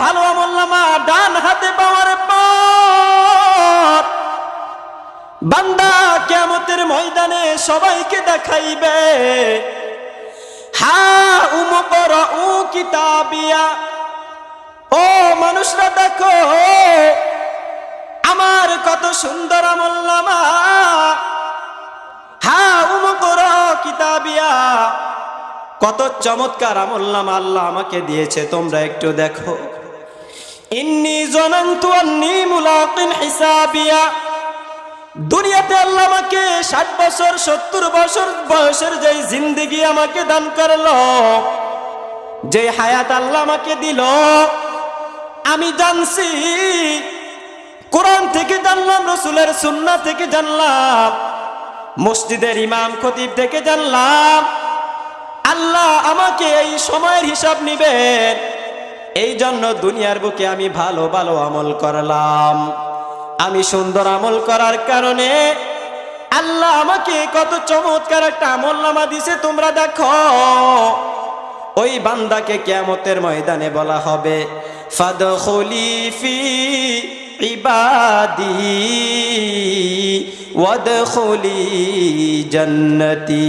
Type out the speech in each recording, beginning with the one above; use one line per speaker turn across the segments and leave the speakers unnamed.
ভালো আমল নামা, ডান হাতে পাওয়ার পর বান্দা কেমতের ময়দানে সবাইকে দেখাইবে। হা উমকর উ কিতাবিয়া। ও মানুষরা দেখো, আমার কত সুন্দর আমল নামা। হা উমকর কিতাবিয়া। কত চমৎকার আমল নামা আল্লাহ আমাকে দিয়েছে, তোমরা একটু দেখো। ইন্নি জনন্তু আন্নি মুলাকিন হিসাবিয়া। দুনিয়াতে আল্লাহ আমাকে ষাট বছর, সত্তর বছর বয়সের যে জিন্দিগি আমাকে দান করল যে হায়াত আল্লাহ আমাকে দিল, আমি জানছি, কোরআন থেকে জানলাম, রসুলের সুন্না থেকে জানলাম, মসজিদের ইমাম খতিব থেকে জানলাম, আল্লাহ আমাকে এই সময়ের হিসাব নিবেন। এই জন্য দুনিয়ার বুকে আমি ভালো ভালো আমল করলাম। আমি সুন্দর আমল করার কারণে আল্লাহ আমাকে কত চমৎকার একটা আমল নামা দিছে, তোমরা দেখো। ওই বান্দাকে কেয়ামতের ময়দানে বলা হবে, ফাদখুলি ফি ইবাদি ওয়াদখুলি জান্নতি।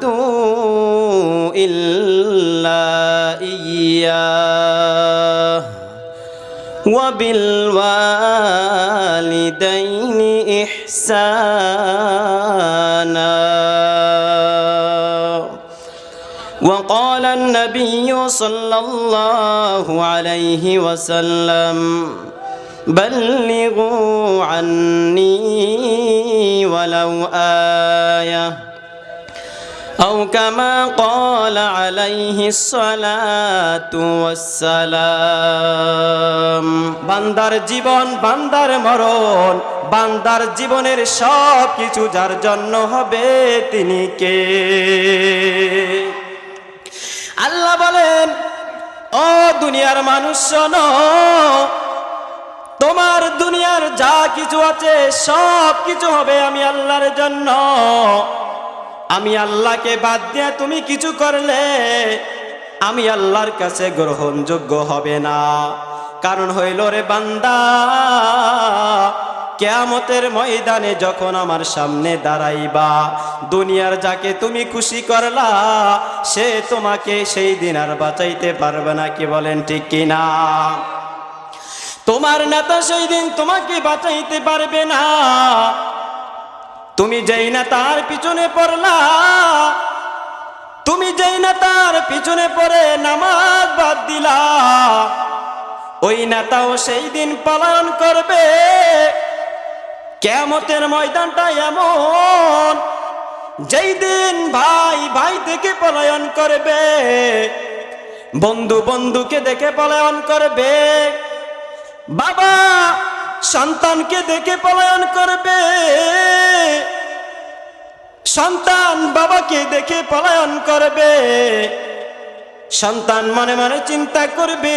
تعبدوا إلا إياه. وبالوالدين إحسانا. وقال النبي صلى الله عليه وسلم بلغوا عني ولو آية. أو كما قال عليه الصلاة والسلام বান্দার জীবন বান্দার মরণ বান্দার জীবনের সব কিছু যার জন্য হবে তিনি কে আল্লাহ বলেন ও দুনিয়ার মানুষ শোনো তোমার দুনিয়ার যা কিছু আছে সব কিছু হবে আমি আল্লাহর জন্য আমি আল্লাহকে বাদ দিয়ে তুমি কিছু করলে আমি আল্লাহর কাছে গ্রহণযোগ্য হবে না। কারণ হইল রে বান্দা, কেয়ামতের ময়দানে যখন আমার সামনে দাঁড়াইবা, দুনিয়ার যাকে তুমি খুশি করলা, সে তোমাকে সেই দিন আর বাঁচাইতে পারবে না, কি বলেন ঠিক কিনা? তোমার নেতা সেই দিন তোমাকে বাঁচাইতে পারবে না। তুমি যেই না তার পিছনে পড়লা, তুমি যেই না তার পিছনে পড়ে নামাজ বাদ দিলা, ওই নেতাও সেই দিন পালন করবে। কেমতের ময়দানটা এমন, যেই দিন ভাই ভাই থেকে পলায়ন করবে, বন্ধু বন্ধুকে দেখে পলায়ন করবে। বাবা সন্তানকে দেখে পলায়ন করবে। সন্তান বাবাকে দেখে পলায়ন করবে। সন্তান মনে মনে চিন্তা করবে,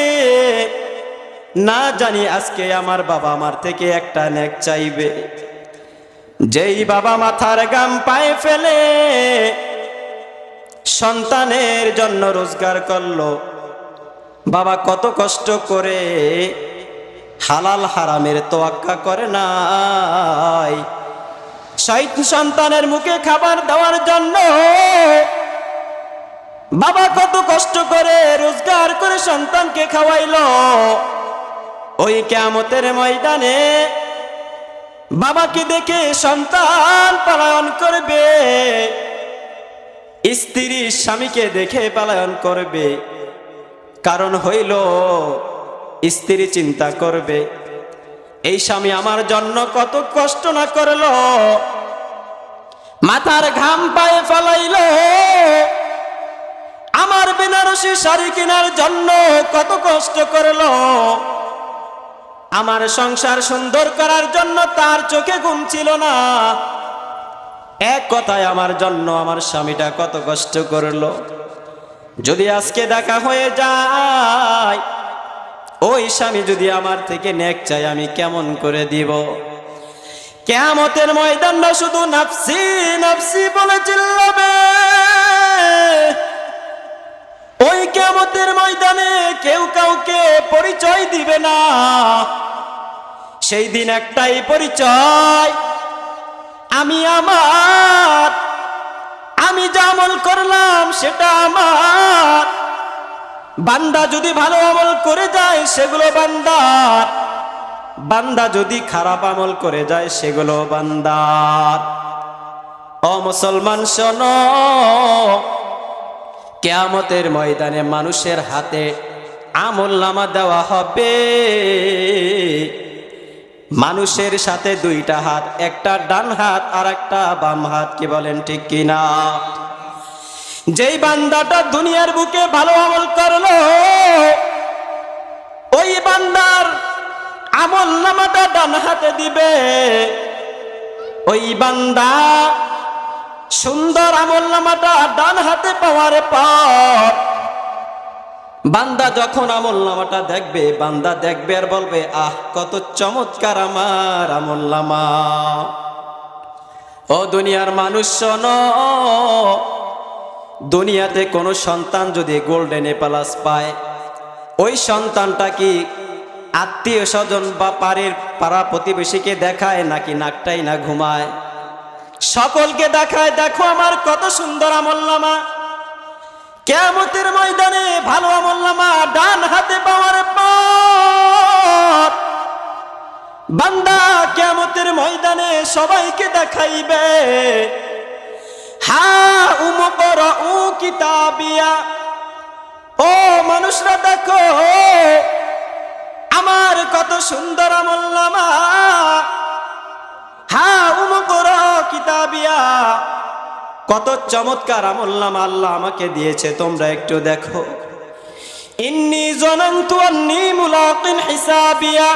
না জানি আজকে আমার বাবা আমার থেকে একটা নেক চাইবে। যেই বাবা মাথার গাম পায়ে ফেলে, সন্তানের জন্য রোজগার করল। বাবা কত কষ্ট করে হালাল হারামের তোয়াক্কা করে নাই। শহীদ সন্তানের মুখে খাবার দেওয়ার জন্য বাবা কত কষ্ট করে রোজগার করে সন্তানকে খাওয়াইল। ওই কেমতের ময়দানে বাবাকে দেখে সন্তান পালায়ন করবে স্ত্রী স্বামীকে দেখে পালায়ন করবে। কারণ হইল স্ত্রী চিন্তা করবে, এই স্বামী আমার জন্য কত কষ্ট না করল। মাথার ঘাম পায়ে ফেলাইল। আমার বেনারসি শাড়ি কেনার জন্য কত কষ্ট করল। আমার সংসার সুন্দর করার জন্য তার চোখে ঘুম ছিল না। এক কথায় আমার জন্য আমার স্বামীটা কত কষ্ট করল। যদি আজকে দেখা হয়ে যায় ওই স্বামী যদি আমার থেকে নেক চাই আমি কেমন করে দিব? কেমতের ময়দানটা শুধু নাফসি নাফসি বলে চিল্লাবে। ওই কেমতের ময়দানে কেউ কাউকে পরিচয় দিবে না। সেই দিন একটাই পরিচয়, আমি আমার, আমি যা করলাম সেটা আমার। বান্দা যদি ভালো আমল করে যায়, সেগুলো বান্দার বান্দা যদি খারাপ আমল করে যায়, সেগুলো বান্দার ও মুসলমান, শোন। কেয়ামতের ময়দানে মানুষের হাতে আমল নামা দেওয়া হবে। মানুষের সাথে দুইটা হাত, একটা ডান হাত আর একটা বাম হাত, কি বলেন ঠিক কিনা? যেই বান্দাটা দুনিয়ার বুকে ভালো আমল করল, ওই বান্দার আমল নামাটা ডান হাতে দিবে। ওই বান্দা সুন্দর আমল নামাটা ডান হাতে পাওয়ার পর বান্দা যখন আমল নামাটা দেখবে, বান্দা দেখবে আর বলবে, আহ, কত চমৎকার আমার আমল নামা। ও দুনিয়ার মানুষ শোনো দুনিয়াতে কোনো সন্তান যদি গোল্ডেন প্লাস পায়, ওই সন্তানটা কি আত্মীয় স্বজন বা পাড়ের পাড়া প্রতিবেশীকে দেখায় নাকি নাকটাই না ঘুমায়? সকলকে দেখায়, দেখো আমার কত সুন্দর আমল্লামা কেমতের ময়দানে ভালো আমল্লামা ডান হাতে পাওয়ার পর বান্দা কেমতের ময়দানে সবাইকে দেখাইবে। হা উমকর উ কিতাবিয়া। ও মানুষরা দেখো, আমার কত সুন্দর আমল্লামা হা উমকর কিতাবিয়া, কত চমৎকার আমল্লামা আল্লাহ আমাকে দিয়েছে, তোমরা একটু দেখো। ইন্নি জনন্তু আন্নি মুলাকিন হিসাবিয়া।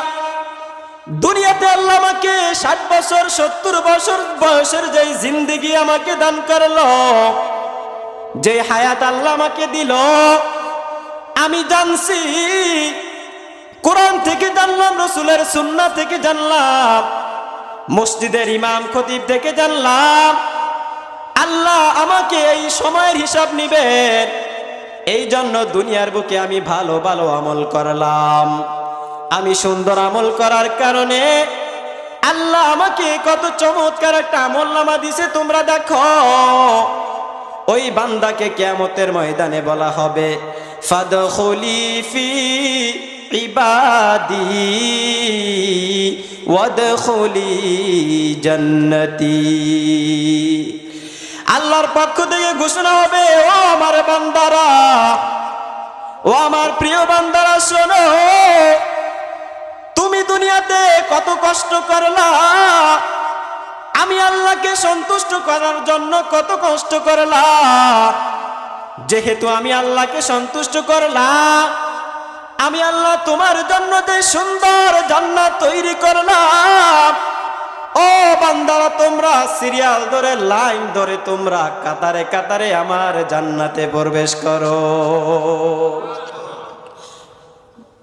দুনিয়াতে আল্লাহ আমাকে ষাট বছর, সত্তর বছর বয়সের যে জিন্দিগি আমাকে দান করল যে হায়াত আল্লাহ আমাকে দিল, আমি জানছি, কোরআন থেকে জানলাম, রসুলের সুন্না থেকে জানলাম, মসজিদের ইমাম খতিব থেকে জানলাম, আল্লাহ আমাকে এই সময়ের হিসাব নিবেন, এই জন্য দুনিয়ার বুকে আমি ভালো ভালো আমল করলাম। আমি সুন্দর আমল করার কারণে আল্লাহ আমাকে কত চমৎকার একটা আমল নামা দিছে, তোমরা দেখো। ওই বান্দাকে কেয়ামতের ময়দানে বলা হবে, ফাদখুলি ফি ইবাদি ওয়াদখুলি জান্নাতি। আল্লাহর পক্ষ থেকে ঘোষণা হবে, ও আমার বান্দারা, ও আমার প্রিয় বান্দারা, শোনো তুমি দুনিয়াতে কত কষ্ট করলা আমি আল্লাহকে সন্তুষ্ট করার জন্য কত কষ্ট করলা যেহেতু আমি আল্লাহকে সন্তুষ্ট করলাম, আমি আল্লাহ তোমার জন্য যে সুন্দর জান্নাত তৈরি করলাম। ও বান্দারা, তোমরা সিরিয়াল ধরে, লাইন ধরে, তোমরা কাতারে কাতারে আমার জান্নাতে প্রবেশ করো।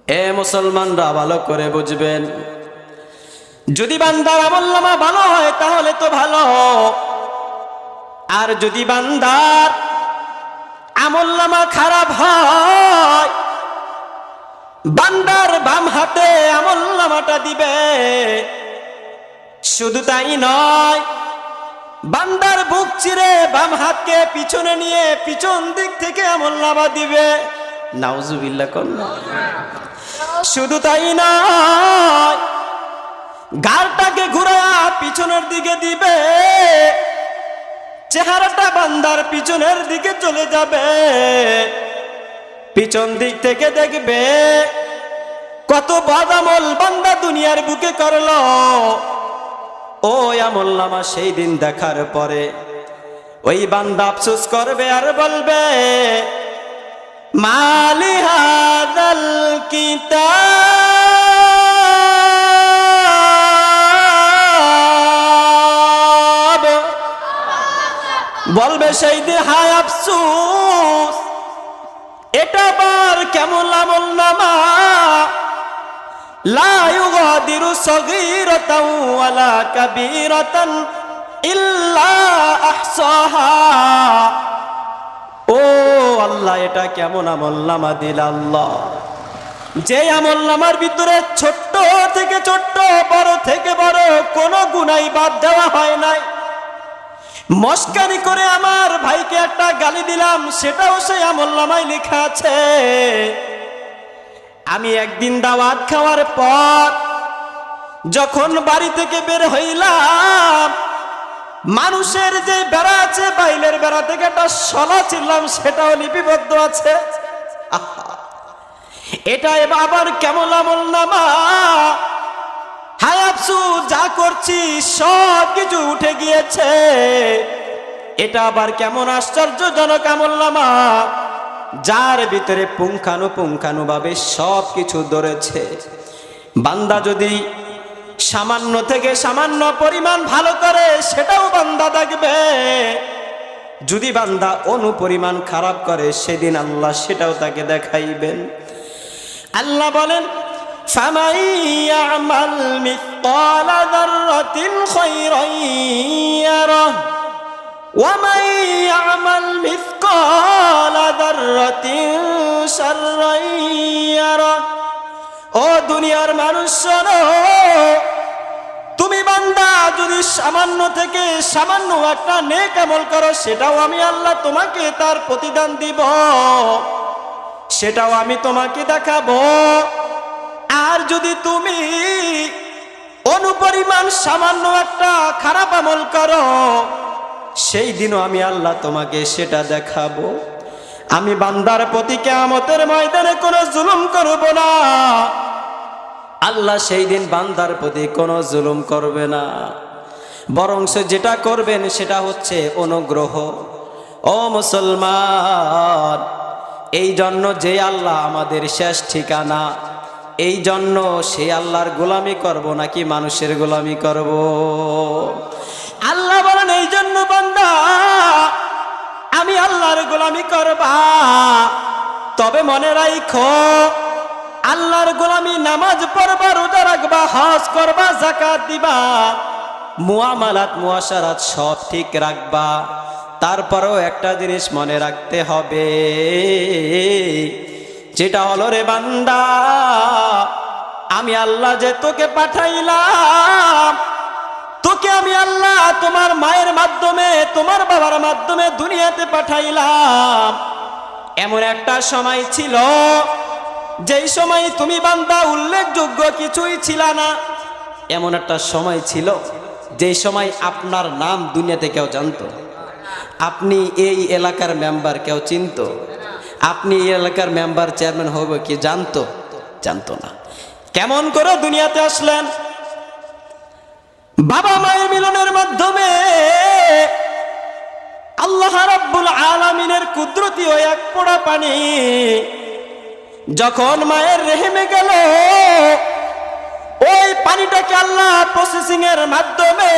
এ মুসলমানরা ভালো করে বুঝবেন। যদি বান্দার আমল্লামা ভালো হয়, তাহলে তো ভালো। আর যদি বান্দার আমল্লামা খারাপ হয়, বান্দার বাম হাতে আমল্লামাটা দিবে। শুধু তাই নয়, বান্দার বুক চিরে বাম হাতকে পিছনে নিয়ে পিছন দিক থেকে আমল্লামা দিবে। নাউজুবিল্লাহ কর না শুধু তাই নয়, গালটাকে ঘুরায়া পিছনের দিকে দিবে, চেহারাটা বান্দার পিছনের দিকে চলে যাবে। পিছন দিক থেকে দেখবে, কত বাদামল বান্দা দুনিয়ার বুকে করল। ও আমল নামা সেই দিন দেখার পরে, ওই বান্দা আফসুস করবে আর বলবে বলবে সেই দিন হায় আফসুস, এটা আবার কেমন আমল নামা? লা ইউগাদিরু সগীরাতাও ওয়ালা কাবীরাতান ইল্লা আহসাহা। ও আল্লাহ, এটা কেমন আমল নামা দিল আল্লাহ। যে আমল নামার ভিতরে ছোট্ট থেকে ছোট্ট, বড় থেকে বড় কোনো গুনাই বাদ দেওয়া হয় নাই। মস্কারি করে আমার ভাইকে একটা গালি দিলাম, সেটাও সেই আমল নামায় লেখা আছে। আমি একদিন দাওয়াত খাওয়ার পর যখন বাড়ি থেকে বের হইলাম মানুষের যে বেড়া আছে, বাইলের বেড়া থেকে একটা সলা ছিলাম সেটাও লিপিবদ্ধ আছে! এটা এবার আবার কেমন আমল নামা? হায় যা করছি, সব কিছু উঠে গিয়েছে। এটা আবার কেমন আশ্চর্যজনক আমল নামা? যার ভিতরে পুঙ্খানু পুঙ্খানু ভাবে সব কিছু ধরেছে। বান্দা যদি সামান্য থেকে সামান্য পরিমাণ ভালো করে সেটাও বান্দা দেখবে যদি বান্দা অনুপরিমাণ খারাপ করে সেদিন আল্লাহ সেটাও তাকে দেখাইবেন আল্লাহ বলেন فمن يعمل مثقال ذرة خيرا يره ومن يعمل مثقال ذرة شرا يره ও দুনিয়ার মানুষ, শোনো। তুমি বান্দা, যদি সামান্য থেকে সামান্য একটা নেক আমল করো, সেটাও আমি আল্লাহ তোমাকে তার প্রতিদান দিব। সেটাও আমি তোমাকে দেখাবো। আর যদি তুমি অনুপরিমাণ সামান্য একটা খারাপ আমল করো, সেই দিনও আমি আল্লাহ তোমাকে সেটা দেখাবো। আমি বান্দার প্রতি কেয়ামতের ময়দানে কোনো জুলুম করব না। আল্লাহ সেই দিন বান্দার প্রতি কোনো জুলুম করবে না। বরং সে যেটা করবেন সেটা হচ্ছে অনুগ্রহ। ও মুসলমান, এই জন্য যে আল্লাহ আমাদের শেষ ঠিকানা, এই জন্য সে আল্লাহর গোলামি করব নাকি মানুষের গোলামি করব? আল্লাহ বলেন, এই জন্য বান্দা, আমি আল্লাহর গোলামি করবা। তবে মনে রাখো আল্লাহর গোলামি নামাজ পড়বা, রোজা রাখবা, হজ করবা জাকাত দিবা, মুয়ামালাত, মুয়াশারাত সব ঠিক রাখবা। তারপরেও একটা জিনিস মনে রাখতে হবে, যেটা হলো রে বান্দা, আমি আল্লাহ যে তোকে পাঠাইলাম, তোকে আমি আল্লাহ তোমার মায়ের মাধ্যমে, তোমার বাবার মাধ্যমে দুনিয়াতে পাঠাইলাম। এমন একটা সময় ছিল যেই সময় তুমি বান্দা, উল্লেখযোগ্য কিছুই ছিল না। এমন একটা সময় ছিল, যেই সময় আপনার নাম দুনিয়াতে কেউ জানতো। আপনি এই এলাকার মেম্বার কেউ চিনত। আপনি এই এলাকার মেম্বার চেয়ারম্যান হবে কি জানতো? জানতো না। কেমন করে দুনিয়াতে আসলেন? বাবা মায়ের মিলনের মাধ্যমে আল্লাহ রাব্বুল আলামিনের কুদরতি ও এক পোড়া পানি যখন মায়ের রেহেমে গেল ওই পানিটাকে আল্লাহ প্রসেসিং এর মাধ্যমে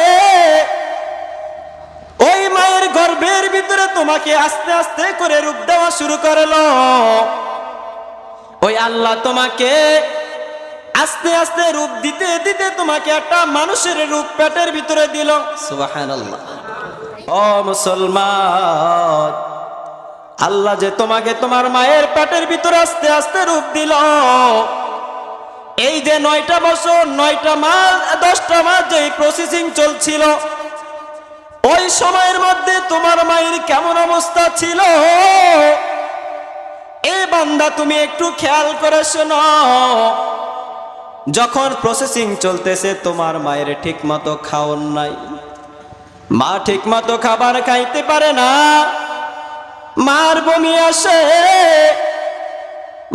ওই মায়ের গর্ভের ভিতরে তোমাকে আস্তে আস্তে করে রূপ দেওয়া শুরু করল। ওই আল্লাহ তোমাকে আস্তে আস্তে রূপ দিতে দিতে তোমাকে একটা মানুষের রূপ পেটের ভিতরে দিল। সুবহানাল্লাহ। ও মুসলমান আল্লাহ যে তোমাকে তোমার মায়ের পেটের ভিতরে আস্তে আস্তে রূপ দিল। এই যে নয়টা বছর, নয়টা মাস, দশটা মাস যে প্রসেসিং চলছিল, ওই সময়ের মধ্যে তোমার মায়ের কেমন অবস্থা ছিল? এ বান্দা, তুমি একটু খেয়াল করে শোনো। যখন প্রসেসিং চলতেছে, তোমার মায়ের ঠিক মতো খাওন নাই। মা ঠিক মতো খাবার খাইতে পারে না। মার বমি আসে।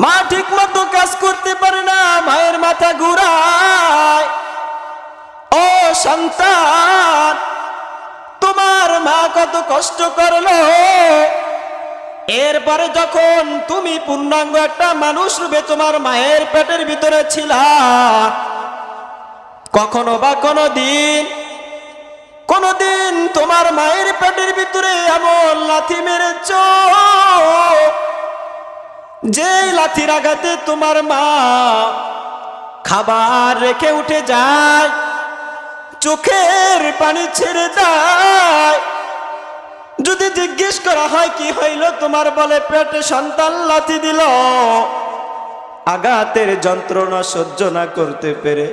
মা ঠিক মতো কাজ করতে পারে না, মায়ের মাথা ঘুরায়। ও সন্তান, তোমার মা কত কষ্ট করল। এরপরে যখন তুমি পূর্ণাঙ্গ একটা মানুষ রূপে তোমার মায়ের পেটের ভিতরে ছিলা, কখনো বা কোনো দিন কোনদিন তোমার মায়ের পেটের ভিতরে এমন লাথি মেরেছ? যে লাথির আঘাতে তোমার মা খাবার রেখে উঠে যায়, চোখের পানি ছেড়ে দেয়। যদি জিজ্ঞেস করা হয় কি হইল, তোমার বলে পেটে সন্তান লাথি দিল। আঘাতের যন্ত্রণা সহ্য না করতে পেরে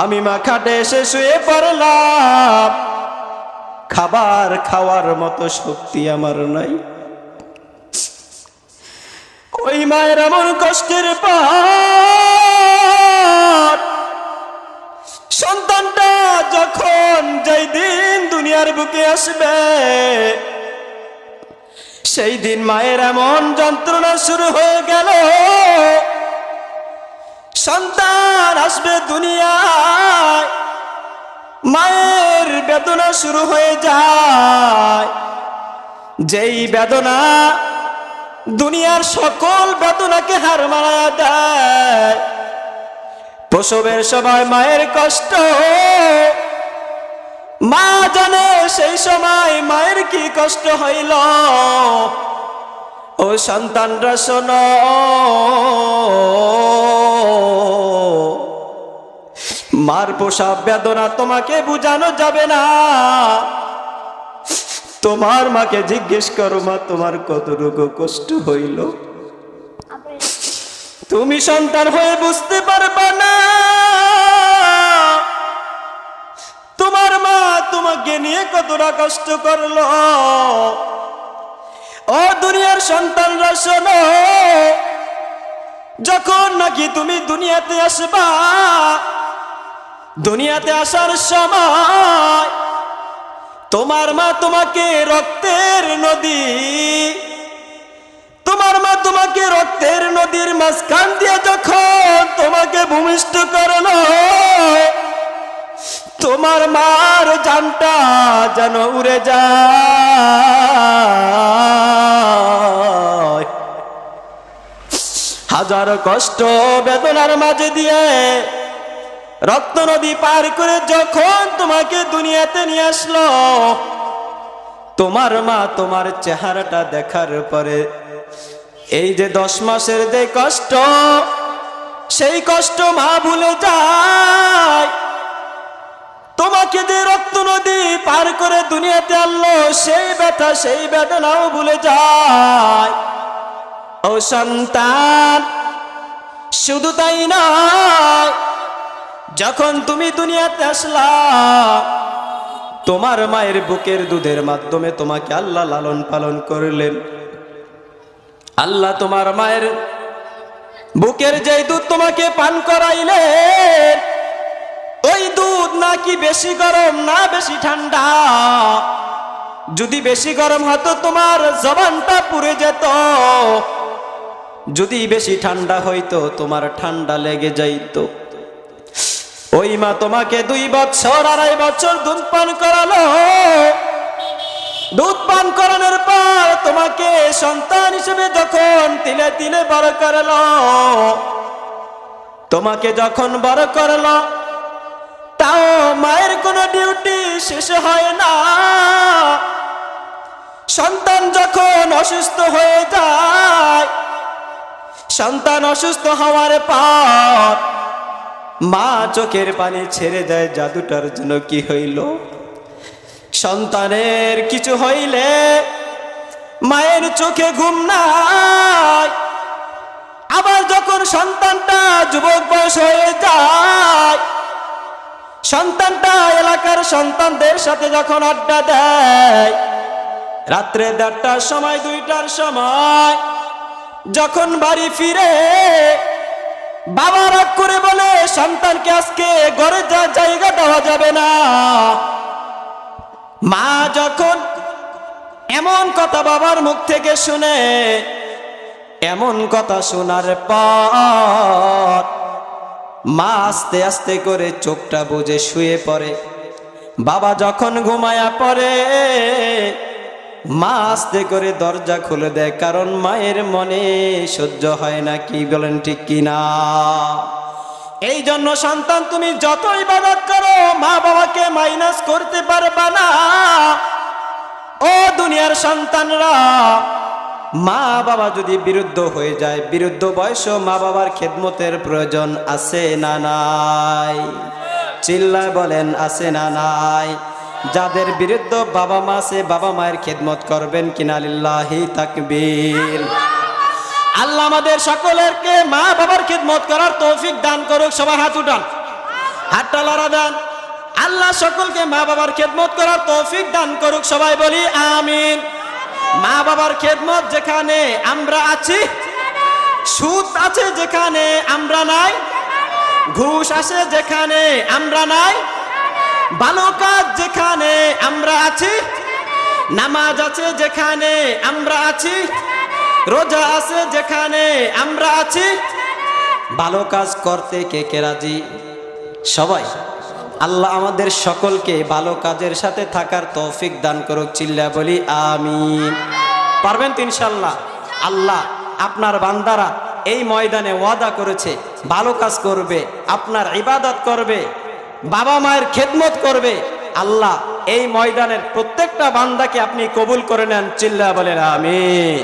আমি মা খাটে এসে শুয়ে পড়লাম। খাবার খাওয়ার মতো শক্তি আমার নাই। ওই মায়ের এমন কষ্টের পর সন্তানটা যখন যেই দিন দুনিয়ার বুকে আসবে, সেই দিন মায়ের এমন যন্ত্রণা শুরু হয়ে গেল। সন্তান আসবে দুনিয়ায়, মায়ের বেদনা শুরু হয়ে যায়। যেই বেদনা দুনিয়ার সকল বেদনাকে হার মারা দেয়। প্রসবের সময় মায়ের কষ্ট মা জানে সেই সময় মায়ের কি কষ্ট হইল। ও সন্তানরা শোনো। মার পোষা বেদনা তোমাকে বুঝানো যাবে না। তোমার মাকে জিজ্ঞেস করো, মা, তোমার কতটুকু কষ্ট হইল? তুমি সন্তান হয়ে বুঝতে পারবা না। তোমার মা তোমাকে নিয়ে কতটা কষ্ট করল। ও দুনিয়ার সন্তানরা, শোনো, যখন নাকি তুমি দুনিয়াতে আসবা দুনিয়াতে আসার সময় তোমার মা তোমাকে রক্তের নদী, তোমার মা তোমাকে রক্তের নদীর মাঝখান দিয়ে যখন তোমাকে ভূমিষ্ঠ করল, তোমার মার জানটা যেন উড়ে যায়। হাজার কষ্ট বেদনার মাঝে দিয়ে রক্ত নদী পার করে যখন তোমাকে দুনিয়াতে নিয়ে আসলো, তোমার মা তোমার চেহারাটা দেখার পরে, এই যে দশ মাসের যে কষ্ট, সেই কষ্ট মা ভুলে যায়। তোমাকে যে রক্ত নদী পার করে দুনিয়াতে আনলো, সেই ব্যথা, সেই বেদনাও ভুলে যায়। ও সন্তান, শুধু তাই নয় যখন তুমি দুনিয়াতে আসলা, তোমার মায়ের বুকের দুধের মাধ্যমে তোমাকে আল্লাহ লালন পালন করলেন। আল্লাহ তোমার মায়ের বুকের যেই দুধ তোমাকে পান করাইলেন, ওই দুধ নাকি বেশি গরম, না বেশি ঠান্ডা? যদি বেশি গরম হতো, তোমার জবানটা পুড়ে যেত। যদি বেশি ঠান্ডা হইতো, তোমার ঠান্ডা লেগে যাইতো। ওই মা তোমাকে দুই বছর আড়াই বছর দুধ পান করালো। দুধ পান করানোর পর তোমাকে সন্তান হিসেবে যখন তিলে তিলে বড় করল, তোমাকে যখন বড় করল, তাও মায়ের কোনো ডিউটি শেষ হয় না। সন্তান যখন অসুস্থ হয়ে যায়, সন্তান অসুস্থ হওয়ার পর মা চোখের পানি ছেড়ে দেয়, জাদুটার জন্য কি হইল? সন্তানের কিছু হইলে মায়ের চোখে ঘুম নাই। আবার যখন সন্তানটা যুবক বয়স হয়ে যায়, সন্তানটা এলাকার সন্তানদের সাথে যখন আড্ডা দেয়, রাত্রে দেড়টার সময়, দুইটার সময়, যখন বাড়ি ফিরে বাবা রাগ করে বলে, সন্তানকে আজকে ঘরে যা জায়গা দেওয়া যাবে না। মা যখন এমন কথা বাবার মুখ থেকে শুনে, এমন কথা শোনার পর মা আস্তে আস্তে করে চোখটা বুঝে শুয়ে পড়ে। বাবা যখন ঘুমায়া পড়ে মা আস্তে করে দরজা খুলে দেয়, কারণ মায়ের মনে সহ্য হয় না, কি বলেন ঠিক কিনা? এই জন্য সন্তান, তুমি যত ইবাদত করো মা বাবাকে মাইনাস করতে পারবা না। ও দুনিয়ার সন্তানরা মা বাবা যদি বিরুদ্ধ হয়ে যায়, বিরুদ্ধ বয়স মা বাবার খেদমতের প্রয়োজন আছে না নাই? চিল্লায় বলেন, আছে না নাই? যাদের বিরুদ্ধ বাবা মা সে বাবা মায়ের খেদমত করবেন কিনা লিল্লাহি তাকবীর। আল্লাহ আমাদের সকলেরকে মা বাবার খেদমত করার তৌফিক দান করুক, সবাই হাত উঠান, হাতটা লড়া দেন। আল্লাহ সকলকে মা বাবার খেদমত করার তৌফিক দান করুক, সবাই বলি আমিন। মা বাবার খেদমত যেখানে আমরা আছি, সুদ আছে যেখানে আমরা নাই, ঘুষ আছে যেখানে আমরা নাই ভালো কাজ যেখানে আমরা আছি, নামাজ আছে যেখানে আমরা আছি, রোজা আছে যেখানে আমরা আছি, ভালো কাজ করতে কে কে রাজি? সবাই। আল্লাহ আমাদের সকলকে ভালো কাজের সাথে থাকার তৌফিক দান করুক, চিল্লা বলি, আমিন। পারবেন তো ইনশাল্লাহ আল্লাহ আপনার বান্দারা এই ময়দানে ওয়াদা করেছে, ভালো কাজ করবে, আপনার ইবাদত করবে বাবা মায়ের খেদমত করবে। আল্লাহ এই ময়দানের প্রত্যেকটা বান্দাকে আপনি কবুল করে নেন চিল্লা বলেন, আমিন।